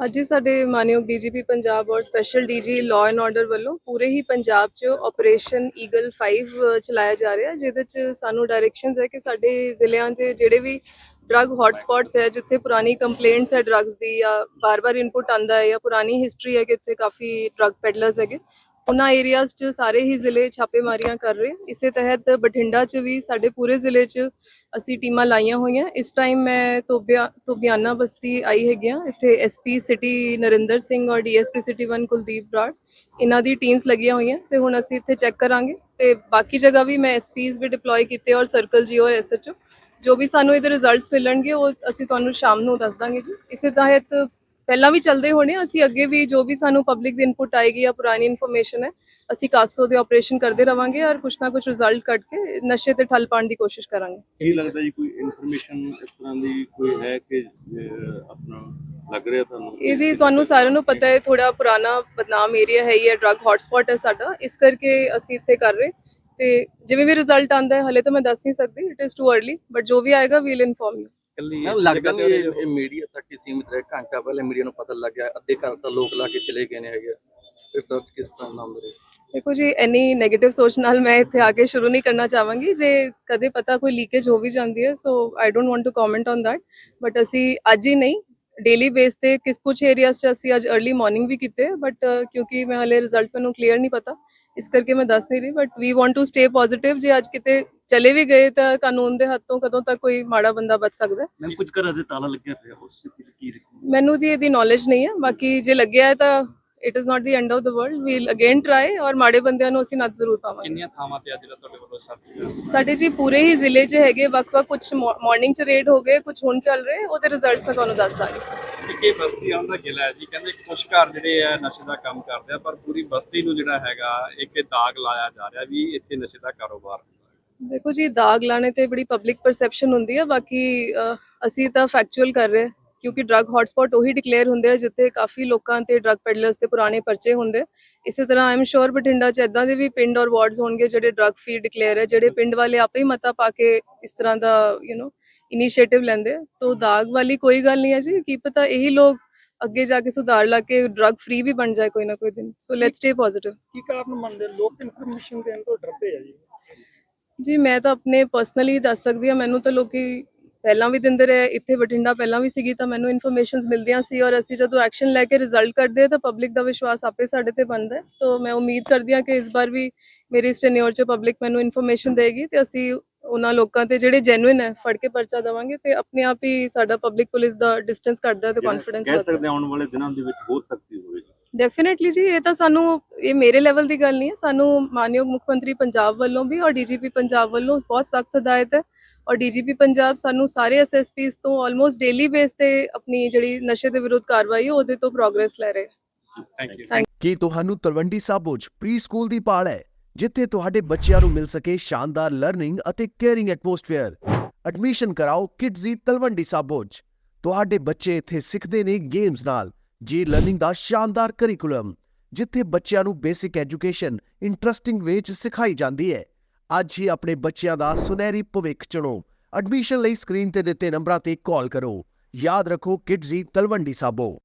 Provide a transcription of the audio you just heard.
ਅੱਜ ਹੀ ਸਾਡੇ ਮਾਨਯੋਗ ਡੀਜੀਪੀ ਪੰਜਾਬ ਔਰ special DG law and order ਵੱਲੋਂ ਪੂਰੇ ਹੀ ਪੰਜਾਬ 'ਚ ਆਪਰੇਸ਼ਨ ਈਗਲ 5 ਚਲਾਇਆ ਜਾ ਰਿਹਾ ਜਿਹਦੇ 'ਚ ਸਾਨੂੰ ਡਾਇਰੈਕਸ਼ਨਸ ਹੈ ਕਿ ਸਾਡੇ ਜ਼ਿਲ੍ਹਿਆਂ 'ਚ ਜਿਹੜੇ ਵੀ ਡਰੱਗ ਹੌਟਸਪੌਟਸ ਹੈ, ਜਿੱਥੇ ਪੁਰਾਣੀ ਕੰਪਲੇਂਟਸ ਹੈ ਡਰੱਗਸ ਦੀ ਜਾਂ ਬਾਰ-ਬਾਰ ਇਨਪੁਟ ਆਂਦਾ ਹੈ ਜਾਂ ਪੁਰਾਣੀ ਹਿਸਟਰੀ ਹੈ ਕਿ ਇੱਥੇ ਕਾਫੀ ਡਰੱਗ ਪੈਡਲਰਸ ਹੈਗੇ ਉਹਨਾਂ ਏਰੀਆਜ਼ 'ਚ ਸਾਰੇ ਹੀ ਜ਼ਿਲ੍ਹੇ ਛਾਪੇਮਾਰੀਆਂ ਕਰ ਰਹੇ। ਇਸੇ ਤਹਿਤ ਬਠਿੰਡਾ 'ਚ ਵੀ ਸਾਡੇ ਪੂਰੇ ਜ਼ਿਲ੍ਹੇ 'ਚ ਅਸੀਂ ਟੀਮਾਂ ਲਾਈਆਂ ਹੋਈਆਂ। ਇਸ ਟਾਈਮ ਮੈਂ ਤੋਬਿਆ ਤੋਬਿਆਨਾ ਬਸਤੀ ਆਈ ਹੈਗੀਆਂ ਇੱਥੇ ਐਸਪੀ ਸਿਟੀ ਨਰਿੰਦਰ ਸਿੰਘ ਔਰ ਡੀਐਸਪੀ ਸਿਟੀ 1 ਕੁਲਦੀਪ ਬਰਾੜ ਇਹਨਾਂ ਦੀ ਟੀਮਸ ਲੱਗੀਆਂ ਹੋਈਆਂ ਤੇ ਹੁਣ ਅਸੀਂ ਇੱਥੇ ਚੈੱਕ ਕਰਾਂਗੇ। ਤੇ ਬਾਕੀ ਜਗ੍ਹਾ ਵੀ ਮੈਂ ਐਸਪੀਸ ਵੀ ਡਿਪਲੋਏ ਕੀਤੇ ਔਰ ਸਰਕਲ ਜੀ ਔਰ ਐਸਐਚਓ ਜੋ ਵੀ ਸਾਨੂੰ ਇਹਦੇ ਰਿਜ਼ਲਟਸ ਮਿਲਣਗੇ, ਉਹ ਅਸੀਂ ਤੁਹਾਨੂੰ ਸ਼ਾਮ ਨੂੰ ਦੱਸ ਦਾਂਗੇ ਜੀ। ਇਸੇ ਤਹਿਤ ਪਹਿਲਾਂ ਵੀ ਚੱਲਦੇ ਹੋਣੇ ਅਸੀਂ ਅੱਗੇ ਵੀ ਜੋ ਵੀ ਸਾਨੂੰ ਪਬਲਿਕ ਦੀ ਇਨਪੁਟ ਆਏਗੀ ਜਾਂ ਪੁਰਾਣੀ ਇਨਫੋਰਮੇਸ਼ਨ ਹੈ ਅਸੀਂ ਕਾਸੋ ਦੇ ਆਪਰੇਸ਼ਨ ਕਰਦੇ ਰਵਾਂਗੇ ਔਰ ਕੁਛ ਨਾ ਕੁਛ ਰਿਜ਼ਲਟ ਕੱਢ ਕੇ ਨਸ਼ੇ ਤੇ ਠੱਲ ਪਾਉਣ ਦੀ ਕੋਸ਼ਿਸ਼ ਕਰਾਂਗੇ। ਇਹ ਲੱਗਦਾ ਜੀ ਕੋਈ ਇਨਫੋਰਮੇਸ਼ਨ ਇਸ ਤਰ੍ਹਾਂ ਦੀ ਕੋਈ ਹੈ ਕਿ ਆਪਣਾ ਲੱਗ ਰਿਹਾ ਤੁਹਾਨੂੰ? ਇਹਦੀ ਤੁਹਾਨੂੰ ਸਾਰਿਆਂ ਨੂੰ ਪਤਾ ਹੈ ਥੋੜਾ ਪੁਰਾਣਾ ਬਦਨਾਮ ਏਰੀਆ ਹੈ ਹੀ ਹੈ ਡਰੱਗ ਹੌਟਸਪੌਟ ਹੈ ਸਾਡਾ ਇਸ ਕਰਕੇ ਅਸੀਂ ਇੱਥੇ ਕਰ ਰਹੇ। ਤੇ ਜਿਵੇਂ ਵੀ ਰਿਜ਼ਲਟ ਆਂਦਾ ਹੈ ਹਲੇ ਤਾਂ ਮੈਂ ਦੱਸ ਨਹੀਂ ਸਕਦੀ it is too early but ਜੋ ਵੀ ਆਏਗਾ ਵੀਲ ਇਨਫੋਰਮ ਯੂ ਲੱਗਦਾ ਇਹ ਇਹ ਮੀਡੀਆ ਸੀਮਿਤ ਰਹੇ, ਘੰਟਾ ਪਹਿਲੇ ਮੀਡੀਆ ਨੂੰ ਪਤਾ ਲੱਗ ਗਿਆ ਅੱਧੇ ਘਰ ਤਾਂ ਲੋਕ ਲਾ ਕੇ ਚਲੇ ਗਏ ਨੇ ਹੈਗੇ ਰਿਸਰਚ ਕਿਸ ਤਰ੍ਹਾਂ ਨਾਮ ਦੇ ਦੇਖੋ ਜੀ ਐਨੀ 네ਗੇਟਿਵ ਸੋਚ ਨਾਲ ਮੈਂ ਇੱਥੇ ਆ ਕੇ ਸ਼ੁਰੂ ਨਹੀਂ ਕਰਨਾ ਚਾਹਾਂਗੀ। ਜੇ ਕਦੇ ਪਤਾ ਕੋਈ ਲੀਕੇਜ ਹੋ ਵੀ ਜਾਂਦੀ ਹੈ so I don't want to comment on that but ਅਸੀਂ ਅੱਜ ਹੀ ਨਹੀਂ ਡੇਲੀ ਬੇਸ ਤੇ ਕਿਸ ਕੁਝ ਏਰੀਆਸ 'ਚ ਅਸੀਂ ਅੱਜ अर्ਲੀ ਮਾਰਨਿੰਗ ਵੀ ਕੀਤੇ ਬਟ ਕਿਉਂਕਿ ਮੈਂ ਹਲੇ ਰਿਜ਼ਲਟ ਮੈਨੂੰ ਕਲੀਅਰ ਨਹੀਂ ਪਤਾ। ਇਸ ਕਰਕੇ ਮੈਂ ਦੱਸ ਨਹੀਂ ਰਹੀ but we want to stay positive ਜੇ ਅੱਜ ਕਿਤੇ ਚਲੇ ਵੀ ਗਏ ਤਾਂ ਕਾਨੂੰਨ ਦੇ ਹੱਥੋਂ ਕਦੋਂ ਤੱਕ ਕੋਈ ਮਾੜਾ ਬੰਦਾ ਬਚ ਸਕਦਾ। ਮੈਂ ਕੁਝ ਘਰਾਂ ਦੇ ਤਾਲਾ ਲੱਗਿਆ ਪਿਆ ਉਸ ਵਿੱਚ ਕੀ ਮੈਨੂੰ ਦੀ ਇਹਦੀ ਨੌਲੇਜ ਨਹੀਂ ਹੈ। ਬਾਕੀ ਜੇ ਲੱਗਿਆ ਹੈ ਤਾਂ it is not the end of the world we'll again try ਔਰ ਮਾੜੇ ਬੰਦਿਆਂ ਨੂੰ ਅਸੀਂ ਨੱਥ ਜ਼ਰੂਰ ਪਾਵਾਂਗੇ। ਕਿੰਨੀਆਂ ਥਾਵਾਂ ਤੇ ਅੱਜ ਦਾ ਤੁਹਾਡੇ ਵੱਲੋਂ ਸਰਚ ਸਾਡੇ ਜੀ ਪੂਰੇ ਹੀ ਜ਼ਿਲ੍ਹੇ 'ਚ ਹੈਗੇ ਵੱਖ-ਵੱਖ ਕੁਝ ਮਾਰਨਿੰਗ 'ਚ ਰੇਡ ਹੋ ਗਏ ਕੁਝ ਹੁਣ ਚੱਲ ਰਹੇ ਉਹਦੇ ਰਿਜ਼ਲਟਸ ਮੈਂ ਤੁਹਾਨੂੰ ਦੱਸ ਦਾਂਗੀ। ਕਿ ਬਸਤੀ ਆਉਣ ਦਾ ਗਿਲਾ ਹੈ ਜੀ ਕਹਿੰਦੇ ਕੁਝ ਘਰ ਜਿਹੜੇ ਆ ਨਸ਼ੇ ਦਾ ਕੰਮ ਕਰਦੇ ਆ ਪਰ ਪੂਰੀ ਬਸਤੀ ਨੂੰ ਜਿਹੜਾ ਹੈਗਾ ਇੱਕ ਦਾਗ ਲਾਇਆ ਜਾ ਰਿਹਾ ਵੀ ਇੱਥੇ ਨਸ਼ੇ ਦਾ ਕਾਰੋਬਾਰ ਦੇਖੋ ਜੀ, ਦਾਗ ਲਾਣੇ ਤੇ ਬੜੀ ਪਬਲਿਕ ਪਰਸੈਪਸ਼ਨ ਹੁੰਦੀ ਹੈ ਬਾਕੀ ਅਸੀਂ ਤਾਂ ਫੈਕਚੁਅਲ ਕਰ ਰਹੇ, ਕਿਉਂਕਿ ਡਰੱਗ ਹੌਟਸਪੌਟ ਉਹੀ ਡਿਕਲੇਅਰ ਹੁੰਦੇ ਆ, ਜਿੱਥੇ ਕਾਫੀ ਲੋਕਾਂ ਤੇ ਡਰੱਗ ਪੈਡਲਰਸ ਤੇ ਪੁਰਾਣੇ ਪਰਚੇ ਹੁੰਦੇ। ਇਸੇ ਤਰ੍ਹਾਂ ਆਈ ਸ਼ੋਰ ਬਠਿੰਡਾ 'ਚ ਇਦਾਂ ਦੇ ਵੀ ਪਿੰਡ ਔਰ ਵਾਰਡਸ ਹੋਣਗੇ ਜਿਹੜੇ ਡਰੱਗ ਫ੍ਰੀ ਡਿਕਲੇਅਰ ਹੈ ਜਿਹੜੇ ਪਿੰਡ ਵਾਲੇ ਆਪੇ ਹੀ ਮਤਾ ਪਾ ਕੇ ਇਸ ਤਰ੍ਹਾਂ ਦਾ ਯੂ نو ਇਨੀਸ਼ੀਏਟਿਵ ਲੈਂਦੇ ਆ। ਦਾਗ ਵਾਲੀ ਕੋਈ ਗੱਲ ਨਹੀਂ ਹੈ ਜੀ, ਕੀ ਪਤਾ ਇਹੀ ਲੋਕ ਅੱਗੇ ਜਾ ਕੇ ਸੁਧਾਰ ਲਾ ਕੇ ਡਰੱਗ ਫ੍ਰੀ ਵੀ ਬਣ ਜਾਏ ਕੋਈ ਨਾ ਕੋਈ ਦਿਨ। ਸੋ ਲੈਟਸ ਸਟੇ ਪੋਜ਼ਿਟਿਵ ਕੀ ਕਾਰਨ ਮੰਨਦੇ ਲੋਕ ਇਨਫੋਰਮੇਸ਼ਨ ਦੇਣ ਤੋਂ ਡਰਦੇ ਆ ਜੀ। ਜੀ ਮੈਂ ਤਾਂ ਆਪਣੇ ਪਰਸਨਲੀ ਦੱਸ ਸਕਦੀ ਹਾਂ ਮੈਨੂੰ ਤਾਂ ਲੋਕੀ ਪਹਿਲਾਂ ਵੀ ਦਿੰਦੇ ਰਹੇ ਇੱਥੇ ਬਠਿੰਡਾ ਪਹਿਲਾਂ ਵੀ ਸੀਗੀ ਤਾਂ ਮੈਨੂੰ ਇਨਫੋਰਮੇਸ਼ਨਸ ਮਿਲਦੀਆਂ ਸੀ ਔਰ ਅਸੀਂ ਜਦੋਂ ਐਕਸ਼ਨ ਲੈ ਕੇ ਰਿਜ਼ਲਟ ਕੱਢਦੇ ਹਾਂ ਤਾਂ ਪਬਲਿਕ ਦਾ ਵਿਸ਼ਵਾਸ ਆਪੇ ਸਾਡੇ ਤੇ ਬਣਦਾ ਹੈ। ਤਾਂ ਮੈਂ ਉਮੀਦ ਕਰਦੀ ਹਾਂ ਕਿ ਇਸ ਵਾਰ ਵੀ ਮੇਰੀ ਇਸ ਟੈਨਿਓਰ 'ਚ ਪਬਲਿਕ ਮੈਨੂੰ ਇਨਫੋਰਮੇਸ਼ਨ ਦੇਗੀ ਤੇ ਅਸੀਂ ਉਹਨਾਂ ਲੋਕਾਂ ਤੇ ਜਿਹੜੇ ਜੈਨੂਇਨ ਹੈ ਫੜ ਕੇ ਪਰਚਾ ਦੇਵਾਂਗੇ ਤੇ ਆਪਣੇ ਆਪ ਹੀ ਸਾਡਾ ਪਬਲਿਕ ਪੁਲਿਸ ਦਾ ਡਿਸਟੈਂਸ ਘਟਦਾ ਤੇ ਕੌਨਫੀਡੈਂਸ ਕਹਿ ਵਧਦਾ ਸਕਦੇ ਹਾਂ ਆਉਣ ਵਾਲੇ ਦਿਨਾਂ ਦੇ ਵਿੱਚ ਬਹੁਤ ਸਖਤੀ ਹੋਵੇਗੀ। ਡੈਫੀਨਿਟਲੀ ਜੀ ਇਹ ਤਾਂ ਸਾਨੂੰ ਇਹ ਮੇਰੇ ਲੈਵਲ ਦੀ ਗੱਲ ਨਹੀਂ ਹੈ। ਸਾਨੂੰ ਮਾਨਯੋਗ ਮੁੱਖ ਮੰਤਰੀ ਪੰਜਾਬ ਵੱਲੋਂ ਵੀ ਔਰ ਡੀਜੀਪੀ ਪੰਜਾਬ ਵੱਲੋਂ ਬਹੁਤ ਸਖਤ ਹਦਾਇਤ ਹੈ। ਔਰ ਡੀਜੀਪੀ ਪੰਜਾਬ ਸਾਨੂੰ ਸਾਰੇ ਐਸਐਸਪੀਸ ਤੋਂ ਆਲਮੋਸਟ ਡੇਲੀ ਬੇਸ ਤੇ ਆਪਣੀ ਜਿਹੜੀ ਨਸ਼ੇ ਦੇ ਵਿਰੁੱਧ ਕਾਰਵਾਈ ਹੈ ਉਹਦੇ ਤੋਂ ਪ੍ਰੋਗਰੈਸ ਲੈ ਰਹੇ ਥੈਂਕ ਯੂ ਕੀ ਤੁਹਾਨੂੰ ਤਲਵੰਡੀ ਸਾਬੋ 'ਚ ਪ੍ਰੀ ਸਕੂਲ ਦੀ ਪਾਲ ਹੈ ਜਿੱਥੇ ਤੁਹਾਡੇ ਬੱਚਿਆਂ ਨੂੰ ਮਿਲ ਸਕੇ ਸ਼ਾਨਦਾਰ ਲਰਨਿੰਗ ਅਤੇ ਕੇਅਰਿੰਗ ਐਟਮੋਸਫੇਅਰ ਐਡਮਿਸ਼ਨ ਕਰਾਓ ਕਿਡਜ਼ੀ ਤਲਵੰਡੀ ਸਾਬੋ 'ਚ ਤੁਹਾਡੇ ਬੱਚੇ ਇੱਥੇ ਸਿੱਖਦੇ ਨੇ ਗੇਮਸ ਨਾਲ। ਜੀ ਲਰਨਿੰਗ ਦਾ ਸ਼ਾਨਦਾਰ ਕਰਿਕੂਲਮ ਜਿੱਥੇ ਬੱਚਿਆਂ ਨੂੰ ਬੇਸਿਕ ਐਜੂਕੇਸ਼ਨ ਇੰਟਰਸਟਿੰਗ ਵੇ 'ਚ ਸਿਖਾਈ ਜਾਂਦੀ ਹੈ। ਅੱਜ ਹੀ ਆਪਣੇ ਬੱਚਿਆਂ ਦਾ ਸੁਨਹਿਰੀ ਭਵਿੱਖ ਚੁਣੋ। ਐਡਮਿਸ਼ਨ ਲਈ ਸਕਰੀਨ ਤੇ ਦਿੱਤੇ ਨੰਬਰਾਂ ਤੇ ਕਾਲ ਕਰੋ। ਯਾਦ ਰੱਖੋ ਕਿਡਜ਼ੀ e ਤਲਵੰਡੀ ਸਾਬੋ।